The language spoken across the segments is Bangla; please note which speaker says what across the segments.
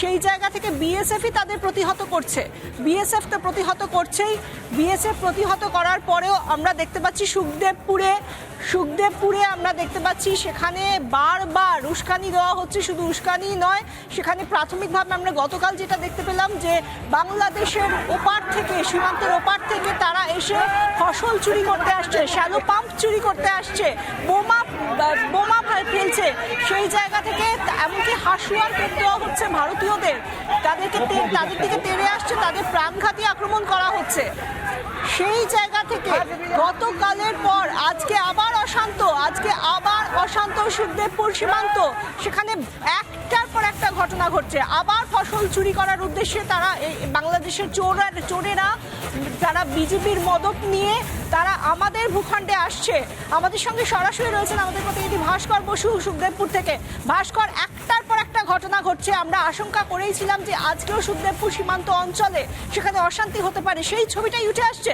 Speaker 1: সেই জায়গা থেকে বিএসএফই তাদের প্রতিহত করছে। বিএসএফ তো প্রতিহত করছেই। বিএসএফ প্রতিহত করার পরেও আমরা দেখতে পাচ্ছি সুখদেবপুরে সুখদেবপুরে আমরা দেখতে পাচ্ছি সেখানে বারবার উস্কানি দেওয়া হচ্ছে। শুধু উস্কানি নয়, সেখানে প্রাথমিকভাবে আমরা গতকাল যেটা দেখতে পেলাম যে বাংলাদেশের ওপার থেকে, সীমান্তের ওপার থেকে তারা এসে ফসল চুরি করতে আসছে, শ্যালো পাম্প চুরি করতে আসছে, বোমা বোমা ফেলছে, সেই জায়গা থেকে এমনকি হাসুয়ার পেট দেওয়া হচ্ছে ভারতীয়দের। তাদেরকে তাদের দিকে তেড়ে আসছে, তাদের প্রাণঘাতী আক্রমণ করা হচ্ছে। সেই জায়গা থেকে গতকালের পর আজকে আবার অশান্ত, আজকে আবার অশান্ত সুখদেবপুর সীমান্ত। সেখানে একটার পর একটা ঘটনা ঘটছে। আবার ফসল চুরি করার উদ্দেশ্যে তারা বাংলাদেশের চোরা চোরেরা তারা বিজেপির মদত নিয়ে তারা আমাদের ভূখণ্ডে আসছে। আমাদের সঙ্গে সরাসরি রয়েছেন আমাদের প্রতিনিধি ভাস্কর বসু, সুখদেবপুর থেকে। ভাস্কর, একটার পর একটা ঘটনা ঘটছে। আমরা আশঙ্কা করেইছিলাম যে আজকেও সুখদেবপুর সীমান্ত অঞ্চলে সেখানে অশান্তি হতে পারে। সেই ছবিটাই উঠে আসছে।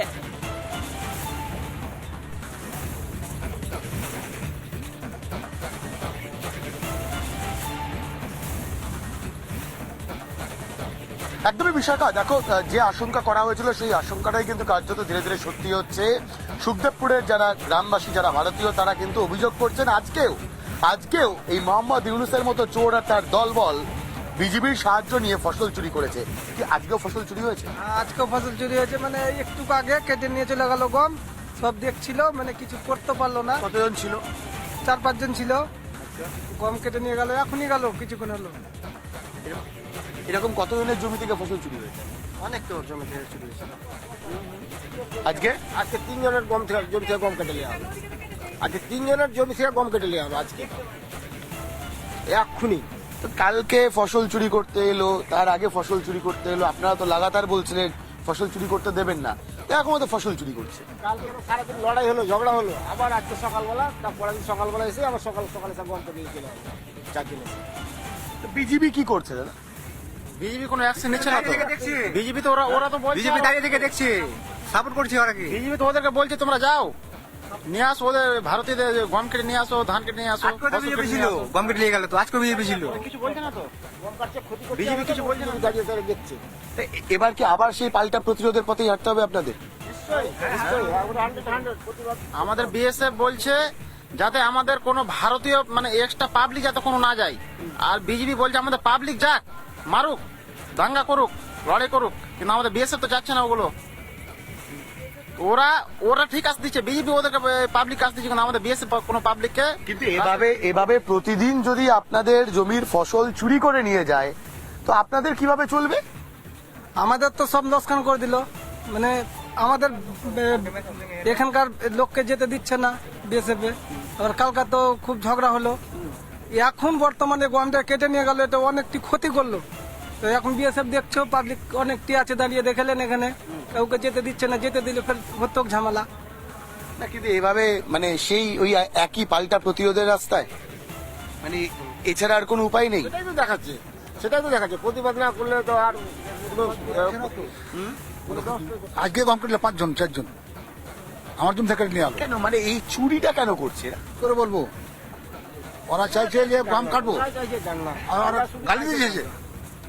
Speaker 2: একদমই বিষয়টা দেখো যে আশঙ্কা করা হয়েছিল সেই আশঙ্কাটাই কিন্তু কার্যত ধীরে ধীরে সত্যি হচ্ছে। সুখদেবপুরের যারা গ্রামবাসী যারা ভারতীয় তারা কিন্তু অভিযোগ করছেন আজকেও আজকেও এই মোহাম্মদ ইউনুসের মতো চোর আর তার দলবল বিজিবির সাহায্য নিয়ে ফসল চুরি করেছে। কি আজকেও ফসল চুরি হয়েছে?
Speaker 3: আজকেও ফসল চুরি হয়েছে। মানে একটু আগে কেটে নিয়ে চলে গেল গম সব দেখছিল মানে কিছু করতে পারল না।
Speaker 2: কতজন ছিল?
Speaker 3: চার পাঁচজন ছিল। গম কেটে নিয়ে গেল এখনই গেল কিছুক্ষণ হলো।
Speaker 2: এরকম কত কতজনের জমি থেকে ফসল চুরি হয়েছে?
Speaker 3: অনেক তো জমি থেকে চুরি হয়েছে।
Speaker 2: আজকে?
Speaker 4: আজকে তিনজনের গম থেকে জমি থেকে গম কেটে নিয়ে হবে। আজকে? তিনজনের জমি থেকে গম কেটে নিয়ে হবে আজকে। এক্ষুনি।
Speaker 2: তো কালকে ফসল চুরি করতে এলো তার আগে ফসল চুরি করতে এলো। আপনারা তো লাগাতার বলছিলেন ফসল চুরি করতে দেবেন না। এখনও তো ফসল চুরি করছে।
Speaker 4: কালকে সারাদিন লড়াই হলো ঝগড়া হলো। আবার আজকে সকালবেলা তারপরে দিন সকালবেলা এসে আবার সকাল সকালে সব গম কেটে নিয়ে চলে চার দিন
Speaker 2: বিজিবি কি করছে দাদা?
Speaker 5: বিজেপি কোনো অ্যাকশন নিচ্ছে না তো?
Speaker 4: বিজেপি তো ওরা ওরা তো বলছে
Speaker 5: বিজেপি দাঁড়িয়ে থেকে দেখছি। সাপোর্ট করছি ওরা কি?
Speaker 4: বিজেপি তো ওদেরকে বলছে তোমরা যাও।
Speaker 5: নিয়ে আসো ওদের ভারতীয়দের গম কেটে নিয়ে আসো ধান কেটে নিয়ে আসো
Speaker 4: বিজেপি ছিল।
Speaker 5: গম কেটে নিয়ে গেল তো আজকে বিজেপি ছিল।
Speaker 4: কিছু বলছে না তো? বিজেপি কিছু বলছে না? দাঁড়িয়ে দাঁড়িয়ে দেখছে
Speaker 2: এবার কি আবার সেই পাল্টা প্রতিরোধের পথেই হাঁটতে হবে আপনাদের?
Speaker 5: আমাদের বিএসএফ বলছে যাতে আমাদের কোনো ভারতীয় মানে এক্সট্রা পাবলিক যাতে কোনো না যায়। আর বিজেপি বলছে আমাদের পাবলিক যাক মারুক দাঙ্গা করুক লড়াই করুক কিন্তু আমাদের বিএসএফ তো যাচ্ছে না ওগুলো। ওরা ওরা ঠিক কাজ দিচ্ছে বিজেপি ওদেরকে পাবলিক কাজ দিচ্ছে কিন্তু আমাদের বিএসএফ কোনো পাবলিককে
Speaker 2: কিন্তু এভাবে এভাবে প্রতিদিন যদি আপনাদের জমির ফসল চুরি করে নিয়ে যায় তো আপনাদের কীভাবে চলবে?
Speaker 3: আমাদের তো সব লোকসান করে দিল। মানে আমাদের এখানকার লোককে যেতে দিচ্ছে না বিএসএফ আবার কালকা তো খুব ঝগড়া হলো। এখন বর্তমানে গমটা কেটে নিয়ে গেল এটা অনেকটি ক্ষতি করল। তো এখন বিএসএফ দেখছ পাবলিক অনেকটি আছে দাঁড়িয়ে দেখেলেন এখানে। কাউকে যেতে দিচ্ছে না যেতে দিলে ফের হতো ঝামেলা।
Speaker 2: না কিন্তু এভাবে মানে সেই ওই একই পাল্টা প্রতিরোধের রাস্তায়? মানে এছাড়া আর কোনো উপায় নেই?
Speaker 4: সেটাই তো দেখাচ্ছে। সেটাই তো দেখাচ্ছে। প্রতিবাদ না করলে তো আর কোনো,
Speaker 6: আজকে কাটলে পাঁচজন চারজন। আমার জমি থেকে নিয়ে আলো।
Speaker 2: কেন? মানে এই চুরিটা কেন করছে?
Speaker 6: করে বলব। ওরা চাইছে যে গম কাটবো। আর গালি দিয়েছে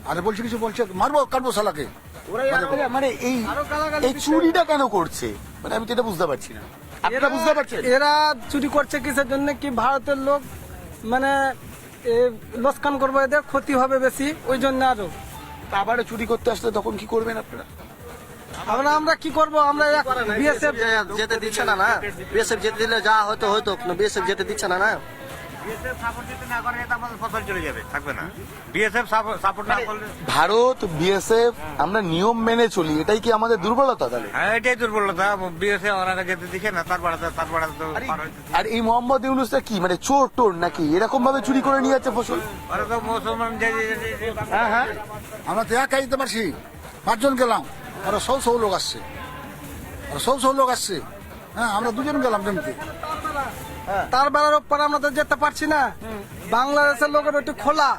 Speaker 6: আরে বলছে কিছু বলছে মারবো কাটবো শালাকে।
Speaker 2: মানে- মানে এই এই চুরিটা কেন করছে? মানে আমি তো এটা বুঝতে পারছি না। আপনারা বুঝতে পারছেন?
Speaker 3: এরা চুরি করছে কিসের জন্য? কি ভারতের লোক মানে এ, লোকসান করব এদের? ক্ষতি হবে বেশি ওই জন্য আরও।
Speaker 2: আবার চুরি করতে আসলে তখন কি করবেন আপনারা?
Speaker 3: আমরা আমরা কি করব? আমরা বিএসএফ
Speaker 7: যেতে দিচ্ছে না না? বিএসএফ যেতে দিলে যা হয়তো হয়তো বিএসএফ যেতে দিচ্ছে না না?
Speaker 8: বিএসএফ সাপোর্ট যদি না করে তারপর ফসল চলে যাবে থাকবে না। বিএসএফ সাপোর্ট না করলে
Speaker 2: ভারত বিএসএফ আমরা নিয়ম মেনে চলি এটাই কি আমাদের দুর্বলতা তাহলে?
Speaker 8: হ্যাঁ এটাই দুর্বলতা। বিএসএফ ওনাকে যেতে দিচ্ছে না তারপরে তো- তারপরে তো পার হইতে
Speaker 2: আর এই মোহাম্মদ ইউনুসটা কি? মানে চোর টোর নাকি? এরকম ভাবে চুরি করে নিয়ে যাচ্ছে ফসল?
Speaker 8: মুসলমান
Speaker 2: হ্যাঁ হ্যাঁ।
Speaker 6: আমরা তো একাই দিতে পারছি। পাঁচজন গেলাম। ওরা সব সব লোক আসছে। ওরা সব সব লোক আসছে। হ্যাঁ আমরা দুজন গেলাম জমিতে
Speaker 3: তার বেড়ার উপর আমরা তো যেতে পারছি না। বাংলাদেশের লোকের ওইটি খোলা।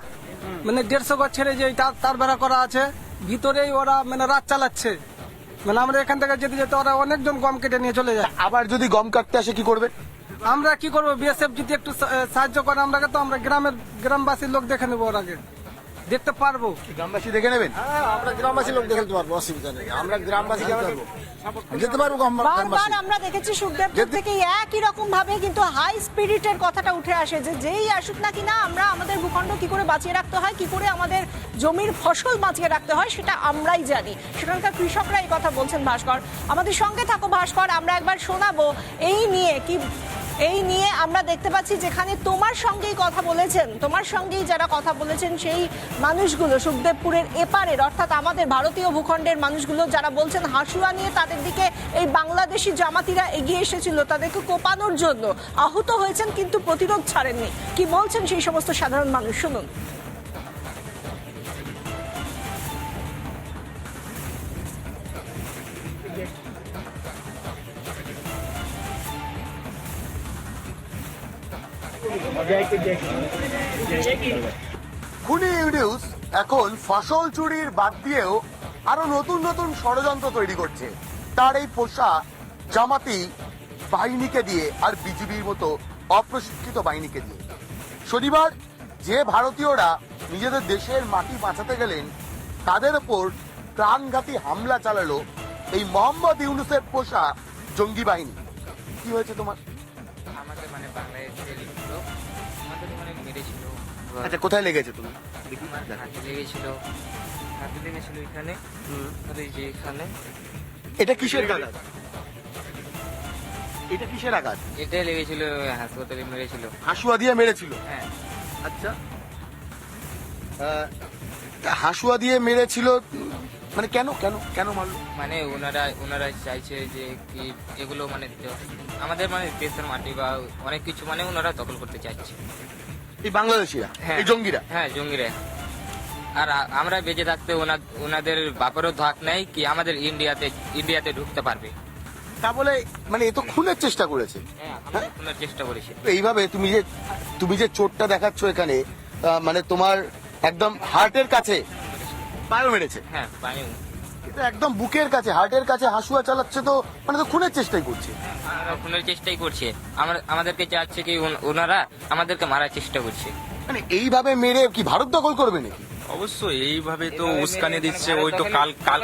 Speaker 3: মানে দেড়শো গজ ছেড়ে যে তার বেড়া করা আছে ভিতরেই ওরা মানে রাত চালাচ্ছে। মানে আমরা এখান থেকে যেতে যেতে ওরা অনেকজন গম কেটে নিয়ে চলে যায়।
Speaker 2: আবার যদি গম কাটতে আসে কি করবে?
Speaker 3: আমরা কি করব? বিএসএফ যদি একটু সাহায্য করে আমরাকে তো আমরা গ্রামের গ্রামবাসীর লোক দেখে নেব ওর আগে। দেখতে পারব।
Speaker 2: গ্রামবাসী দেখে নেবেন?
Speaker 4: হ্যাঁ আমরা গ্রামবাসী লোক দেখে পারব অসুবিধা নেই। আমরা গ্রামবাসী যেতে পারব।
Speaker 6: যেতে পারব
Speaker 1: বারবার আমরা দেখেছি সুখদেবপুর থেকে একই রকম ভাবে কিন্তু হাই স্পিরিটের কথাটা উঠে আসে যে যেই আসুক না কিনা আমরা আমাদের ভূখণ্ড কি করে বাঁচিয়ে রাখতে হয় কি করে আমাদের জমির ফসল বাঁচিয়ে রাখতে হয় সেটা আমরাই জানি। সেখানকার কৃষকরা এই কথা বলছেন ভাস্কর। আমাদের সঙ্গে থাকো ভাস্কর আমরা একবার শোনাবো এই নিয়ে কি এই নিয়ে আমরা দেখতে পাচ্ছি যেখানে তোমার সঙ্গেই কথা বলেছেন, তোমার সঙ্গেই যারা কথা বলেছেন সেই মানুষগুলো সুখদেবপুরের এপারের, অর্থাৎ আমাদের ভারতীয় ভূখণ্ডের মানুষগুলো যারা বলছেন হাসুয়া নিয়ে তাদের দিকে এই বাংলাদেশি জামাতিরা এগিয়ে এসেছিল, তাদেরকে কোপানোর জন্য আহত হয়েছেন কিন্তু প্রতিরোধ ছাড়েননি। কি বলছেন সেই সমস্ত সাধারণ মানুষ? শুনুন।
Speaker 2: খুনি ইউনিউস এখন ফসল চুরির বাদ দিয়েও আরও নতুন নতুন ষড়যন্ত্র তৈরি করছে। তার এই পোষা জামাতি বাহিনীকে দিয়ে আর বিজিবির মতো অপ্রশিক্ষিত বাহিনীকে দিয়ে। শনিবার যে ভারতীয়রা নিজেদের দেশের মাটি বাঁচাতে গেলেন, তাদের ওপর প্রাণঘাতী হামলা চালালো এই মোহাম্মদ ইউনুসের পোষা জঙ্গি বাহিনী। কি হয়েছে তোমার?
Speaker 9: আমাদের মানে মেরেছিল
Speaker 2: আচ্ছা কোথায় লেগেছে তুমি?
Speaker 9: আমার হাতে লেগেছিল। হাতে লেগেছিল এখানে আর এই যে এখানে।
Speaker 2: এটা কিসের আঘাত এটা কিসের আঘাত?
Speaker 9: এটাই লেগেছিল হাসপাতালে মেরেছিল।
Speaker 2: হাসুয়া দিয়ে মেরেছিল?
Speaker 9: হ্যাঁ।
Speaker 2: আচ্ছা। হাসুয়া দিয়ে মেরেছিল মানে কেন কেন কেন মারলো?
Speaker 9: মানে ওনারা ওনারা চাইছে যে কি এগুলো মানে আমাদের মানে দেশের মাটি বা অনেক কিছু মানে ওনারা দখল করতে চাইছে।
Speaker 2: এই বাংলাদেশিরা
Speaker 9: হ্যাঁ।
Speaker 2: এই জঙ্গিরা?
Speaker 9: হ্যাঁ জঙ্গিরা। আর আমরা বেঁচে থাকতে ওনা- ওনাদের বাপেরও ধাক নেই কি আমাদের ইন্ডিয়াতে ইন্ডিয়াতে ঢুকতে পারবে।
Speaker 2: তা বলে মানে এ তো খুনের চেষ্টা করেছে।
Speaker 9: হ্যাঁ চেষ্টা করেছি।
Speaker 2: এইভাবে তুমি যে তুমি যে চোটটা দেখাচ্ছ এখানে মানে তোমার একদম হার্টের কাছে পায়ও মেরেছে।
Speaker 9: হ্যাঁ পানি
Speaker 2: এটা একদম বুকের কাছে হার্টের কাছে হাসুয়া চালাচ্ছে তো মানে তো খুনের চেষ্টাই করছে।
Speaker 9: খুনের চেষ্টাই করছে। আমরা আমাদেরকে চাচ্ছে কি ওনারা আমাদেরকে মারার চেষ্টা করছে।
Speaker 2: মানে এইভাবে মেরে কি ভারত দখল করবে নাকি?
Speaker 10: অবশ্যই এইভাবে তো উস্কানি দিচ্ছে ওই তো কাল কাল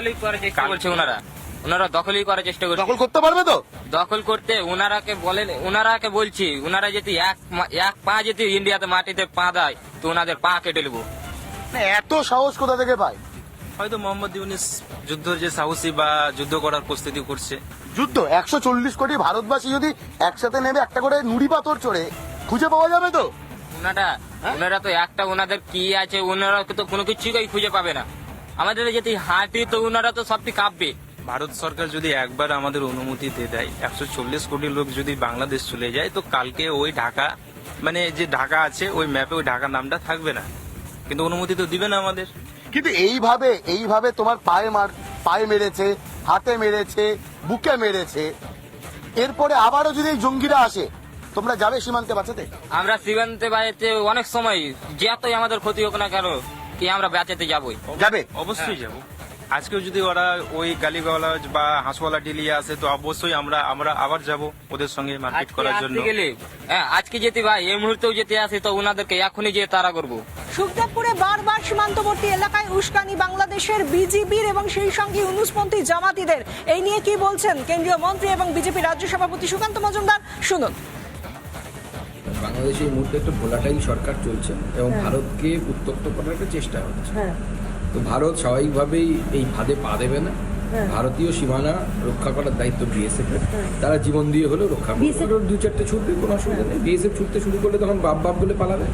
Speaker 9: করছে ওনারা ওনারা দখলই করার চেষ্টা করছে।
Speaker 2: দখল করতে পারবে তো?
Speaker 9: দখল করতে ওনারাকে বলেন ওনারাকে বলছি ওনারা যদি এক মা- এক পা যদি ইন্ডিয়াতে মাটিতে পা দেয় তো ওনাদের পা কেটে নেব।
Speaker 2: এত সাহস কোথা থেকে পায়?
Speaker 10: হয়তো মোহাম্মদ ইউনিস যুদ্ধ যে সাহসী বা যুদ্ধ করার প্রস্তুতি করছে।
Speaker 2: যুদ্ধ একশো চল্লিশ কোটি ভারতবাসী যদি একসাথে নেবে একটা করে নুড়ি পাথর চড়ে খুঁজে পাওয়া যাবে তো?
Speaker 9: ওনারা ওনারা তো একটা ওনাদের কি আছে ওনারা তো কোনো কিছুই খুঁজে পাবে না। আমাদের যদি হাঁটি তো ওনারা তো সবটি কাঁপবে?
Speaker 10: ভারত সরকার যদি একবার আমাদের অনুমতি দিয়ে দেয় একশো চল্লিশ কোটি লোক যদি বাংলাদেশ চলে যায় তো কালকে ওই ঢাকা মানে যে ঢাকা আছে ওই ম্যাপে ওই ঢাকা নামটা থাকবে না। কিন্তু অনুমতি তো দিবে না আমাদের।
Speaker 2: কিন্তু এইভাবে এইভাবে তোমার পায়ে মার পায়ে মেরেছে হাতে মেরেছে বুকে মেরেছে। এরপরে আবারও যদি জঙ্গিরা আসে তোমরা যাবে সীমান্তে বাঁচাতে?
Speaker 9: আমরা সীমান্তে বাড়িতে অনেক সময় যতই আমাদের ক্ষতি হোক না কেন কি আমরা বেঁচাতে যাবোই।
Speaker 2: যাবে?
Speaker 10: অবশ্যই যাব। আজকেও যদি ওরা ওই গালিগাওয়ালা বা হাঁসওয়ালা ডিলিয়ে আসে তো অবশ্যই আমরা আমরা আবার যাব ওদের সঙ্গে মারপিট
Speaker 9: আজকে
Speaker 10: করার জন্য।
Speaker 9: গেলে হ্যাঁ আজকে যেতে ভাই এই মুহূর্তেও যেতে আসে তো ওনাদেরকে এখনই যেয়ে তারা করব।
Speaker 1: সুখদেবপুরে বারবার সীমান্তবর্তী এলাকায় উস্কানি বাংলাদেশের বিজিবির এবং সেই সঙ্গে ইউনুসপন্থী জামাতিদের। এই নিয়ে কি বলছেন কেন্দ্রীয় মন্ত্রী এবং বিজেপি রাজ্য সভাপতি সুকান্ত মজুমদার? শুনুন।
Speaker 11: বাংলাদেশে এই মুহূর্তে একটা ভোলাটাইল সরকার চলছে এবং ভারতকে উত্তপ্ত করার একটা চেষ্টা হচ্ছে। তো ভারত স্বাভাবিকভাবেই এই ফাঁদে পা দেবে না। ভারতীয় সীমানা রক্ষা করার দায়িত্ব বিএসএফ এর তারা জীবন দিয়ে হলেও রক্ষা করবে। দু চারটে ছুটবে কোনো অসুবিধা নেই। বিএসএফ ছুটতে শুরু করলে তখন বাপ বাপ বলে পালাবে।